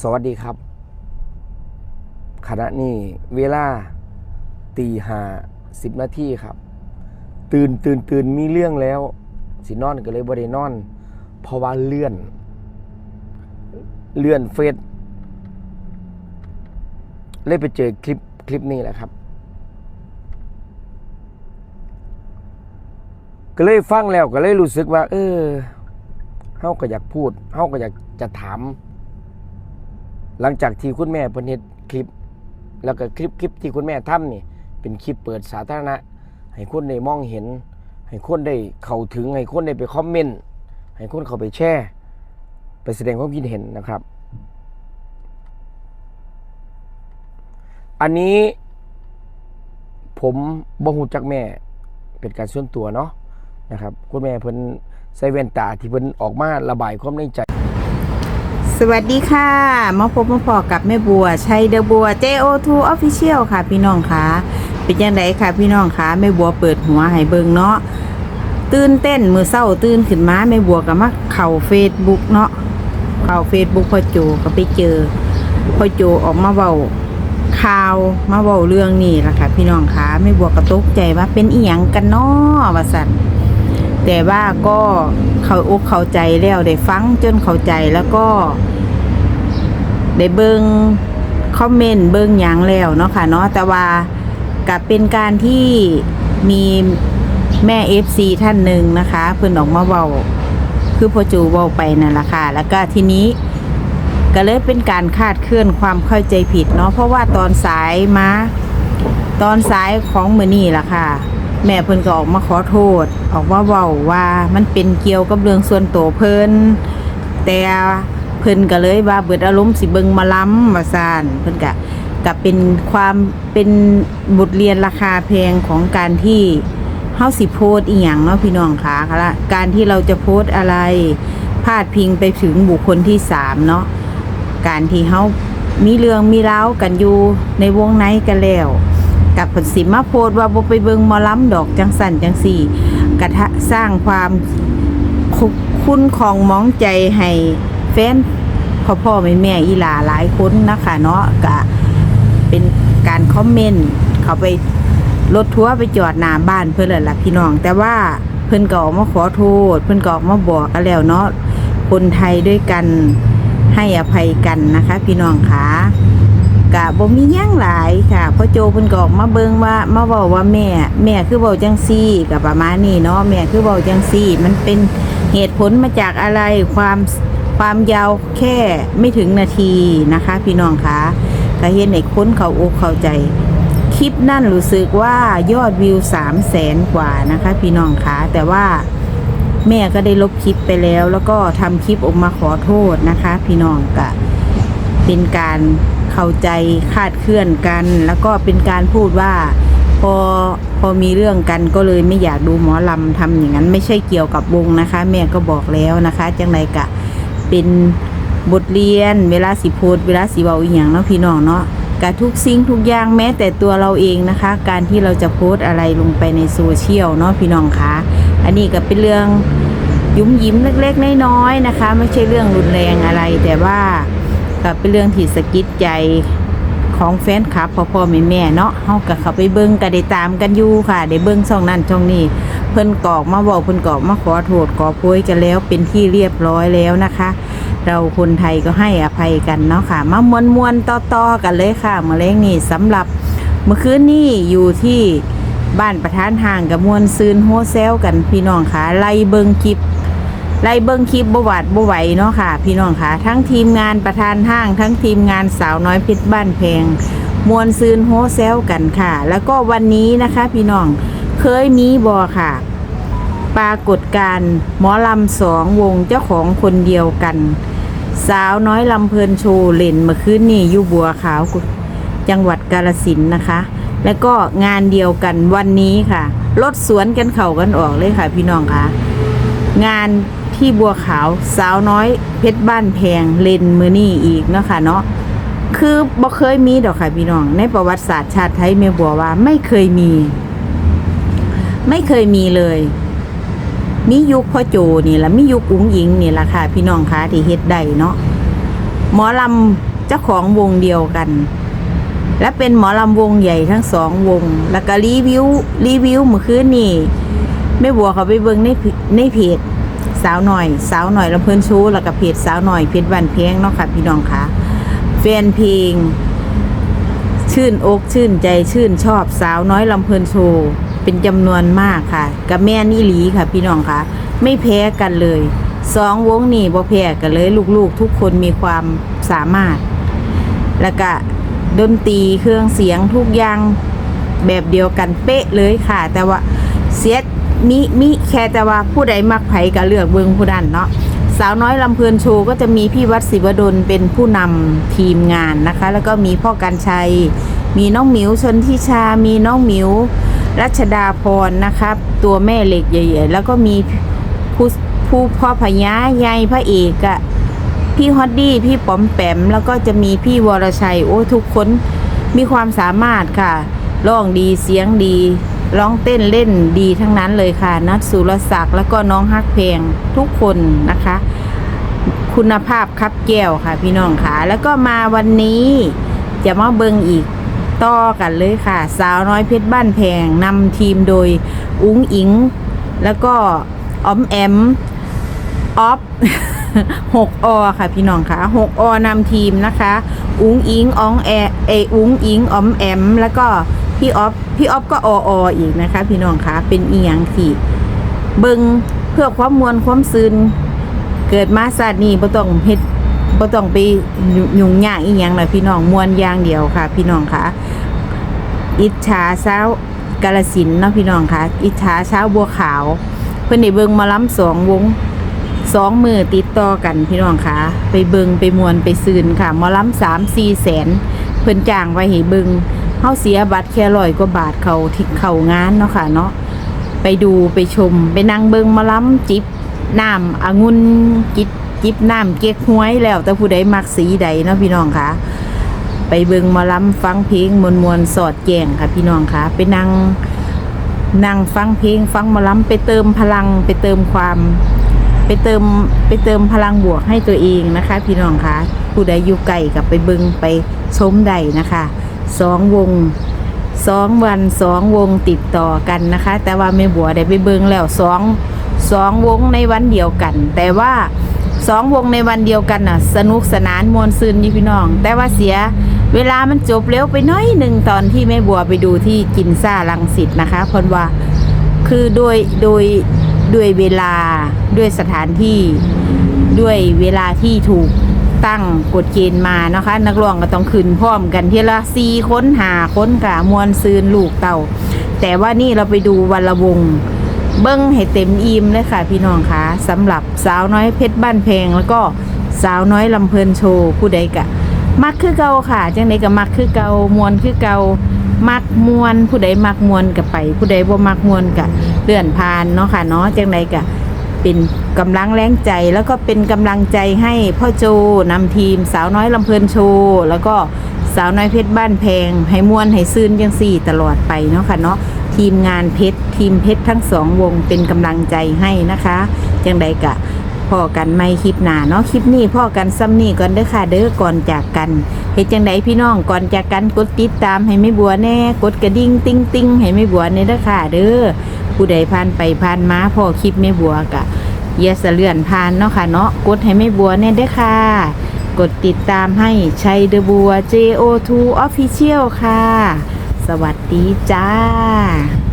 สวัสดีครับ ขณะนี้เวลาตีห้าสิบนาทีครับ ตื่นตื่นตื่นมีเรื่องแล้ว สินอนก็เลยบ่ได้นอน เพราะว่าเลื่อน เลื่อนเฟซเลยไปเจอคลิปคลิปนี้แหละครับ ก็เลยฟังแล้วก็เลยรู้สึกว่า เออเฮาก็อยากพูดเฮาก็อยากจะถาม หลังจากที่คุณแม่เพิ่นเฮ็ดคลิป แล้วก็คลิปคลิปที่คุณแม่ทำนี่ เป็นคลิปเปิดสาธารณะ ให้คนได้มองเห็น ให้คนได้เข้าถึง ให้คนได้ไปคอมเมนต์ให้คนเข้าไปแชร์ไปแสดงความคิดเห็นนะครับ อันนี้ผมบ่ฮู้จักแม่เป็นการส่วนตัวเนาะนะครับ คุณแม่เพิ่นใส่แว่นตาที่เพิ่นออกมาระบายความในใจ สวัสดีค่ะ มาพบมาพอกับแม่บัวชัยเดอะบัว JO2 Official ค่ะพี่น้องค่ะเป็นยังไงค่ะพี่น้องค่ะแม่บัวเปิดหัวให้เบิงเนาะตื่นเต้นมือเศร้าตื่นขึ้นมาแม่บัวก็มาเข่าเฟซบุ๊กเนาะเข่าเฟซบุ๊กพ่อโจก็ไปเจอพ่อโจออกมาเบาข่าวมาเบาเรื่องนี่ละค่ะ พี่น้องค่ะแม่บัวก็ตกใจว่าเป็นอีหยังกันเนาะว่าสั่น แต่ว่าก็เขาอกเข้าใจแล้วได้ฟังจนเข้าใจแล้วก็ ได้เบิงคอมเมนต์เบิงหยังแล้วเนาะค่ะเนาะแต่ว่ากับเป็นการที่มีแม่ FC ท่านหนึ่งนะคะ เพิ่อนออกมาเว้าคือพอจูเว้าไปนั่นแหละค่ะ แล้วก็ทีนี้ก็เลยเป็นการคาดเคลื่อนความเข้าใจผิดเนาะเพราะว่าตอนสายมา ตอนสายของมือนี่ล่ะค่ะ แม่เพิ่นก็ออกมาขอโทษ ออกมาเว้าว่ามันเป็นเกี่ยวกับเรื่องส่วนตัวเพิ่นแต่เพิ่นก็เลยว่าเบิดอารมณ์สิเบิงมาล้ำว่าซ่านเพิ่นก็ก็เป็นความเป็นบทเรียนราคาแพงของการที่เฮาสิโพสอีหยังเนาะพี่น้องคะค่ะละการที่เราจะโพสอะไรพาดพิงไปถึงบุคคลที่สามเนาะการที่เฮามีเรื่องมีรากันอยู่ในวงในกันแล้ว กับผลสิมาโพดว่าบ่ไปเบิงมอล้ำดอกจังสันจังสี่กระทะสร้างความคุคุณของมองใจให้แฟนพ่อพ่อแม่แม่อีหลาหลายคนนะคะเนาะกะเป็นการคอมเมนต์เขาไปรถทัวร์ไปจอดหน้าบ้านเพื่อนหละล่ะพี่น้อง แต่ว่าเพิ่อนก็ออกมาขอโทษ เพิ่อนก็ออกมาบอกกันแล้วเนาะคนไทยด้วยกันให้อภัยกันนะคะ พี่น้องค่ะ กะบ่มีหยังหลายค่ะพ่อโจเพิ่นก็ออกมาเบิ่งว่ามาเว้าว่าแม่ แม่คือเว้าจังซี่กับประมาณนี้เนาะแม่คือเว้าจังซี่ มันเป็นเหตุผลมาจากอะไรความความยาวแค่ไม่ถึงนาทีนะคะ พี่น้องคะก็เห็นในคนเขาอกเข้าใจ คลิปนั่นรู้สึกว่ายอดวิวสามแสนกว่านะคะ พี่น้องคะแต่ว่าแม่ก็ได้ลบคลิปไปแล้ว แล้วก็ทำคลิปออกมาขอโทษนะคะ พี่น้องกะเป็นการ เข้าใจคาดเคลื่อนกัน แล้วก็เป็นการพูดว่า พอพอมีเรื่องกันก็เลยไม่อยากดูหมอลำทำอย่างนั้น ไม่ใช่เกี่ยวกับวงนะคะ แม่ก็บอกแล้วนะคะจังไรกะเป็นบทเรียน เวลาสิโพดเวลาสิเบาอีหยังเนาะพี่น้องเนาะกับทุกสิ่งทุกอย่างแม้แต่ตัวเราเองนะคะ การที่เราจะโพสอะไรลงไปในโซเชียลเนาะพี่น้องคะอันนี้ก็เป็นเรื่องยุ่มยิ้มเล็กๆน้อยๆนะคะ ไม่ใช่เรื่องรุนแรงอะไรแต่ว่า ก็เป็นเรื่องที่สะกิดใจของแฟนคลับพ่อพ่อแม่แม่เนาะเฮากับเขาไปเบิ่งก็ได้ตามกันอยู่ค่ะ ได้เบิ่งช่องนั้นช่องนี้ เพิ่นกอกมาบอกเพิ่นกอกมาขอโทษขอโพยกันแล้วเป็นที่เรียบร้อยแล้วนะคะ เราคนไทยก็ให้อภัยกันเนาะค่ะ มามวนมวนๆต่อๆกันเลยค่ะมาเล้งนี่สำหรับเมื่อคืนนี้อยู่ที่บ้านประธานห่างกับมวนซืนโฮเซลกันพี่น้องค่ะไล่เบิงคลิป ไล่เบิงคลิปบวาดบไหวเนาะค่ะ พี่น้องค่ะ ทั้งทีมงานประธานห้าง ทั้งทีมงานสาวน้อยพชรบ้านแพง มวนซืนโฮเซลกันค่ะ แล้วก็วันนี้นะคะ พี่น้องเคยมีบอค่ะ ปรากฏการหมอลำสองวงเจ้าของคนเดียวกัน สาวน้อยลำเพลินโชว์เล่นเมื่อคืนนี่อยู่บัวขาวจังหวัดกาลสินนะคะ แล้วก็งานเดียวกันวันนี้ค่ะรถสวนกันเข่ากันออกเลยค่ะ พี่น้องค่ะ งาน ที่บัวขาวสาวน้อยเพชรบ้านแพงเลนมือนี่อีกเนาะค่ะเนาะคือบ่เคยมีดอกค่ะพี่น้อง ในประวัติศาสตร์ชาติไทยแม่บัวว่าไม่เคยมี ไม่เคยมีเลยมียุคพ่อโจนี่แหละมียุคอุ้งหญิงนี่แหละค่ะ พี่น้องคะที่เฮ็ดได้เนาะหมอลำเจ้าของวงเดียวกัน และเป็นหมอลำวงใหญ่ทั้งสองวง แล้วก็รีวิวรีวิวเมื่อคืนนี่แม่บัวเขาไปเบิ่งในในเพจ สาวหน่อยสาวหน่อยลำเพลินชูแล้วก็เพจสาวหน่อยเพจบันเพียงเนาะค่ะพี่น้องค่ะแฟนเพลงชื่นอกชื่นใจชื่นชอบสาวน้อยลำเพลินโชว์เป็นจำนวนมากค่ะ กับแม่นี่หลีค่ะ พี่น้องค่ะ ไม่แพ้กันเลยสองวงนี่บ่แพ้กันเลย ลูกๆ ทุกคนมีความสามารถ แล้วก็ดนตรีเครื่องเสียงทุกอย่างแบบเดียวกันเป๊ะเลยค่ะ แต่ว่าเสีย มิมิแค่แต่ว่าผู้ใดมักไผก็เลือกเบิงผู้นั้นเนาะสาวน้อยลำเพลินโชว์ก็จะมีพี่วัดศิวดลเป็นผู้นำทีมงานนะคะ แล้วก็มีพ่อกันชัย มีน้องหมิวชนทิชา มีน้องหมิวรัชดาพรนะครับ ตัวแม่เหล็กใหญ่ๆแล้วก็มีผู้ผู้พ่อพญายายพระเอกอะพี่ฮอดดี้พี่ป๋อมแปม แล้วก็จะมีพี่วรชัย โอ้ทุกคนมีความสามารถค่ะร้องดีเสียงดี ร้องเต้นเล่นดีทั้งนั้นเลยค่ะ นัดสุรศักดิ์แล้วก็น้องฮักเพลงทุกคนนะคะ คุณภาพครับแก้วค่ะ พี่น้องค่ะ แล้วก็มาวันนี้จะมาเบิงอีกต่อกันเลยค่ะ สาวน้อยเพชรบ้านแพงนำทีมโดยอุ้งอิง แล้วก็ออมแอมออฟหกอค่ะพี่น้องค่ะหกอนำทีมนะคะ อุ้งอิงอองแอเออุ้งอิงออมแอม แล้วก็ พี่ออฟพี่ออฟก็ออออีกนะคะ พี่น้องคะเป็นเอียงที่เบิงเพื่อความมวลความซึนเกิดมาศาสตร์นี้บ่ต้องเฮ็ดบ่ต้องไปยุ่งยากอีหยังนะพี่น้องมวลอย่างเดียวค่ะ พี่น้องคะอิจฉาเช้ากาลสินเนาะพี่น้องคะอิจฉาเช้าบัวขาว เพิ่อนได้เบิงมาล้ำสองวงสองมือติดต่อกันพี่น้องคะไปเบิงไปมวนไปซืนค่ะมอลำสามสี่แสนเพิ่นจ้างไว้ให้เบิง เฮาเสียบัตรแค่ร้อยกว่าบาทเขาที่เขางานเนาะค่ะเนาะไปดูไปชมไปนั่งเบิงมอลำจิบน้ำองุ่นจิบจิบน้ำเก๊กฮวยแล้ว แต่ผู้ใดมักสีใดเนาะพี่น้องคะไปเบิงมอลำฟังเพลงมวนมวนๆสอดแจงค่ะ พี่น้องคะไปนั่งนั่งฟังเพลงฟังมอลำไปเติมพลังไปเติมความไปเติมไปเติมพลังบวกให้ตัวเองนะคะ พี่น้องคะผู้ใดอยู่ไกลกับไปเบิงไปชมใดนะคะ สองวงสองวันสองวงติดต่อกันนะคะ แต่ว่าแม่บัวได้ไปเบิงแล้วสองสองวงในวันเดียวกัน แต่ว่าสองวงในวันเดียวกันน่ะ สนุกสนานมวลซืนนี่พี่น้อง แต่ว่าเสียเวลามันจบเร็วไปน้อยหนึ่งตอนที่แม่บัวไปดูที่กินซ่าลังสิตนะคะเพราะว่าคือโดยโดยด้วยเวลาด้วยสถานที่ด้วยเวลาที่ถูก ตั้งกฎเกณฑ์มานะคะ นักร้องก็ต้องขึ้นพร้อมกันทีละสี่ค้นหาค้นกะมวลซืนลูกเต่า แต่ว่านี่เราไปดูวันละวง เบิ้งให้เต็มอิ่มเลยค่ะพี่น้องคะสำหรับสาวน้อยเพชรบ้านแพงแล้วก็สาวน้อยลำเพลินโชว์ผู้ใดกะมักคือเก่าค่ะ จังใดก็มักคือเก่ามวนคือเก่ามักมวนผู้ใดมักมวนก็ไป ผู้ใดบ่มักมวนก็เลื่อนผ่านเนาะค่ะเนาะจังใดก็ เป็นกำลังแรงใจ แล้วก็เป็นกำลังใจให้พ่อโจนำทีมสาวน้อยลำเพลินโชว์แล้วก็สาวน้อยเพชรบ้านแพง ให้มวนให้ซื่นจังสี่ตลอดไปเนาะค่ะเนาะทีมงานเพชรทีมเพชรทั้งสองวงเป็นกำลังใจให้นะคะจังใดกะพ่อกันไม่คลิปหนาเนาะคลิปนี้พ่อกันซ้ำนี่ก่อนเด้อค่ะเด้อก่อนจากกันเฮ็ดจังไดพี่น้องก่อนจากกันกดติดตามให้ไม่บัวแน่ กดกระดิ่งติ้งติ้งให้ไม่บัวในเด้อค่ะเด้อ ผู้ใดผ่านไปผ่านมาพ่อคลิปไม่บัวกะอย่าสะเลื่อนผ่านเนาะค่ะเนาะกดให้ไม่บัวแน่เด้ค่ะ กดติดตามให้ชัยเดอะบัว JO2 Official ค่ะ สวัสดีจ้า